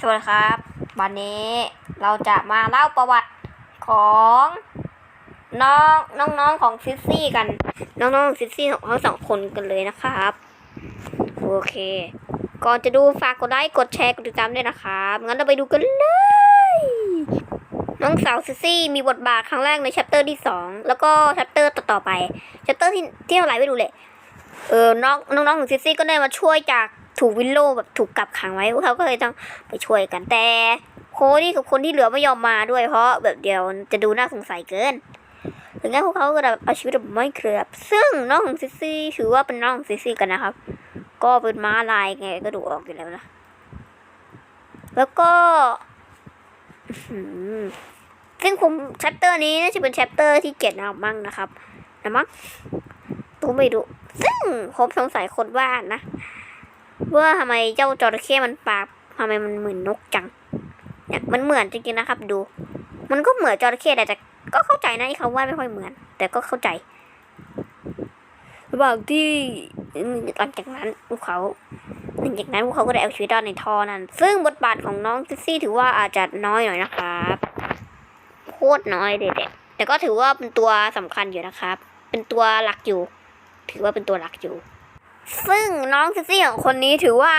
สวัสดีครับ วันนี้เราจะมาเล่าประวัติของน้องน้องๆของซิสซี่กัน น้องๆของซิสซี่ของทั้งสองคนกันเลยนะครับ โอเค ก่อนจะดูฝากกดไลค์กดแชร์กดติดตามด้วยนะครับงั้นเราไปดูกันเลย น้องสาวซิสซี่มีบทบาทครั้งแรกในชัปเตอร์ที่สองแล้วก็ชัปเตอร์ต่อๆไปชัปเตอร์ที่ที่เท่าไหร่ไม่รู้เลยเออน้องน้องๆของซิสซี่ก็ได้มาช่วยจาก ถูกวินโลแบบถูกกักขังไว้พวกเขาก็เลยต้องไปช่วยกันแต่ โคนี่กับคนที่เหลือไม่ยอมมาด้วยเพราะแบบเดียวจะดูน่าสงสัยเกินถึงงั้นพวกเขาก็แบบเอาชีวิตแบบไม่เคลือบซึ่งน้องของซิซี่ถือว่าเป็นน้องของซิซี่กันนะครับ ก็เป็นม้าลายไงก็ดูออกอยู่แล้วนะแล้วก็ซึ่งผมชัปเตอร์นี้น่าจะเป็นชัปเตอร์ที่เจ็ดนะมั้งนะครับนะมั้งตัวไม่ดู ซึ่งผมสงสัยคนว่านะ ว่าทำไมเจ้าจระเข้มันปากทำไมมันเหมือนนกจัง เนี่ยมันเหมือนจริงๆนะครับ ดู มันก็เหมือนจระเข้แต่แต่ก็เข้าใจนะที่เขาวาดไม่ค่อยเหมือน แต่ก็เข้าใจระหว่างที่หลังจากนั้นพวกเขาหลังจากนั้นพวกเขาก็ได้เอาชีวิตรอดในท่อนั้น ซึ่งบทบาทของน้องซิสซี่ถือว่าอาจจะน้อยหน่อยนะครับโคตรน้อยเด็ดๆแต่ก็ถือว่าเป็นตัวสำคัญอยู่นะครับ เป็นตัวหลักอยู่ ถือว่าเป็นตัวหลักอยู่ ซึ่งน้องซิสซี่ของคนนี้ถือว่า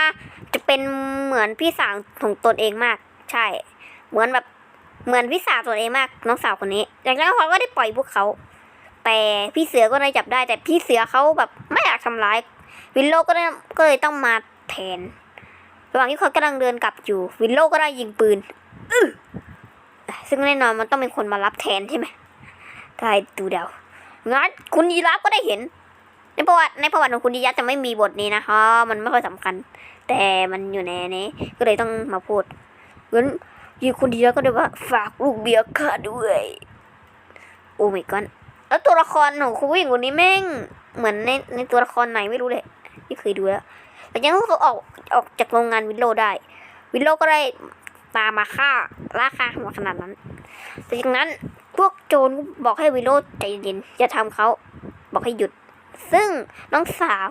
จะเป็นเหมือนพี่สาวของตนเองมาก ใช่ เหมือนแบบเหมือนพี่สาวตัวเองมาก น้องสาวคนนี้จากนั้นเขาก็ได้ปล่อยพวกเขา แต่พี่เสือก็ได้จับได้ แต่พี่เสือเขาแบบไม่อยากทำร้าย วินโลก็ได้ก็เลยต้องมาแทน ระหว่างที่เขากำลังเดินกลับอยู่ วินโลก็ได้ยิงปืนซึ่งแน่นอนมันต้องเป็นคนมารับแทนใช่ไหมได้ดูเดางั้นคุณยีราฟก็ได้เห็น ในประวัติในประวัติของคุณดิยัตจะไม่มีบทนี้นะคะมันไม่ค่อยสำคัญ แต่มันอยู่ในนี้ ก็เลยต้องมาพูดงั้นยีคุณดิยัตก็เลยว่าฝากลูกเบียร์ข้าด้วยโอ้ไม่กอนแล้วตัวละครของคุณผู้หญิงคนนี้แม่งเหมือนในในตัวละครไหนไม่รู้เลยไม่เคยดูแล้วแต่ยังเขาออกออกจากโรงงานวิลโลได้ วิลโลก็ได้ตามมาฆ่าล่าฆ่าหัวขนาดนั้นแต่จากนั้นพวกโจรบอกให้วิลโลใจเย็นอย่าทำเขา บอกให้หยุด ซึ่งน้องสาว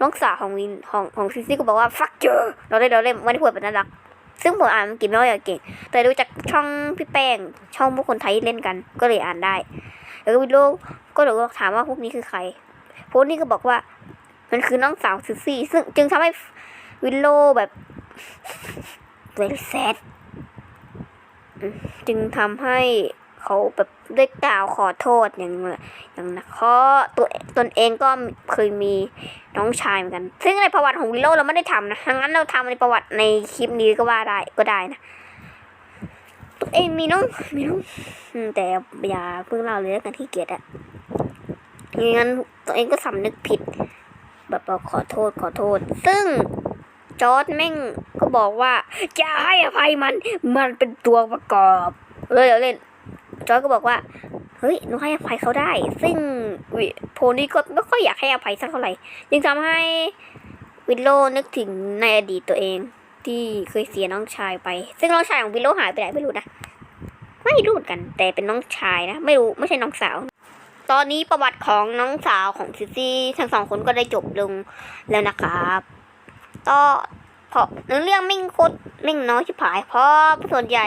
น้องสาวของวินของของซิซี่ก็บอกว่าฟักเจอเราได้เราเล่นไม่ได้พูดเป็นน่ารัก ซึ่งผมอ่านอังกฤษไม่ค่อยเก่ง แต่ดูจากช่องพี่แป้ง ช่องพวกคนไทยเล่นกัน ก็เลยอ่านได้ แล้วก็วิโลก็เลยถามว่าพวกนี้คือใคร พวกนี้ก็บอกว่า มันคือน้องสาวซิซี่ ซึ่งจึงทำให้วิโลแบบ very sad อืมจึงทำให้ เขาแบบได้กล่าวขอโทษอย่างอย่างนะเพราะตัวตนเองก็เคยมีน้องชายเหมือนกัน ซึ่งในประวัติของวิลโลเราไม่ได้ทำนะงั้นเราทำในประวัติในคลิปนี้ก็ว่าได้ก็ได้นะตัวเองมีน้องมีน้องแต่อย่าเพิ่งเล่าเลยแล้วกันที่เกียดอะงั้นตัวเองก็สำนึกผิด แบบว่าขอโทษขอโทษ ซึ่งจอร์ดแม่งก็บอกว่าจะให้อภัยมัน มันเป็นตัวประกอบเลยเล่น จอร์ก็บอกว่าเฮ้ยหนูให้อภัยเขาได้ ซึ่งวิโพนี่ก็ไม่ค่อยอยากให้อภัยสักเท่าไหร่ยังทำให้วิลโลนึกถึงในอดีตตัวเอง ที่เคยเสียน้องชายไป ซึ่งน้องชายของวิลโลหายไปไหนไม่รู้นะไม่รู้กัน แต่เป็นน้องชายนะไม่รู้ไม่ใช่น้องสาว ตอนนี้ประวัติของน้องสาวของซิซี่ทั้งสองคนก็ได้จบลงแล้วนะครับก็เพ ราะเนื้อเรื่องไม่งโคตรไม่งน้อยชิบหาย เพราะส่วนใหญ่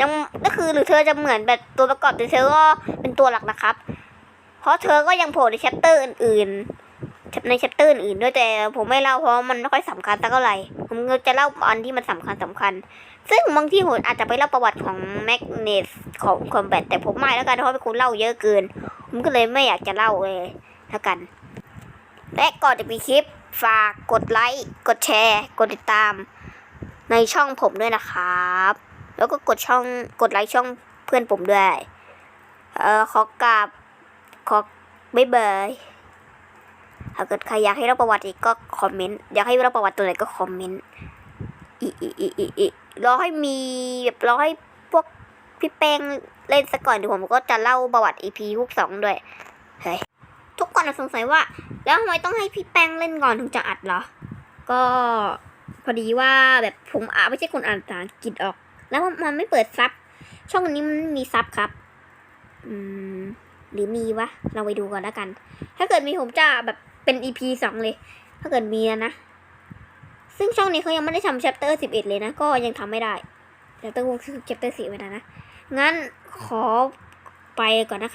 ยังก็คือหรือเธอจะเหมือนแบบตัวประกอบแต่เธอก็เป็นตัวหลักนะครับ เพราะเธอก็ยังโผล่ในแชปเตอร์อื่นๆในแชปเตอร์อื่นด้วยแต่ผมไม่เล่าเพราะมันไม่ค่อยสำคัญสักเท่าไหร่ผมจะเล่าอันที่มันสำคัญสำคัญ ซึ่งบางที่ผมอาจจะไปเล่าประวัติของแมกเนสของคอมแบทแต่ผมไม่แล้วกันเพราะเป็นคนเล่าเยอะเกิน ผมก็เลยไม่อยากจะเล่าเลยแล้วกัน และก่อนจะมีคลิป ฝากกดไลค์ กดแชร์ กดติดตาม ในช่องผมด้วยนะครับ แล้วก็กดช่อง กดไลค์ช่องเพื่อนผมด้วย เออขอกราบ ขอบ๊ายบายถ้าเกิดใครอยากให้เราประวัติอีกก็คอมเมนต์ อยากให้เราประวัติตัวไหนก็คอมเมนต์อีอีอีอีอีรอให้มีแบบรอให้พวกพี่แป้งเล่นซะก่อนเดี๋ยวผมก็จะเล่าประวัติ EP พวกสองด้วย เฮ้ย ทุกคนสงสัยว่า แล้วทำไมต้องให้พี่แป้งเล่นก่อนถึงจะอัดเหรอ ก็พอดีว่าแบบผมอ่านไม่ใช่คนอ่านภาษาอังกฤษออก แล้วมันไม่เปิดซับ ช่องนี้มันมีซับครับ อืม หรือมีวะ เราไปดูก่อนแล้วกัน ถ้าเกิดมีผมจะแบบเป็น EP สองเลย ถ้าเกิดมีนะ ซึ่งช่องนี้เขายังไม่ได้ทำ chapter 11เลยนะ ก็ยังทำไม่ได้ chapter 6 chapter 10ไม่ได้นะ งั้นขอไปก่อนนะคะ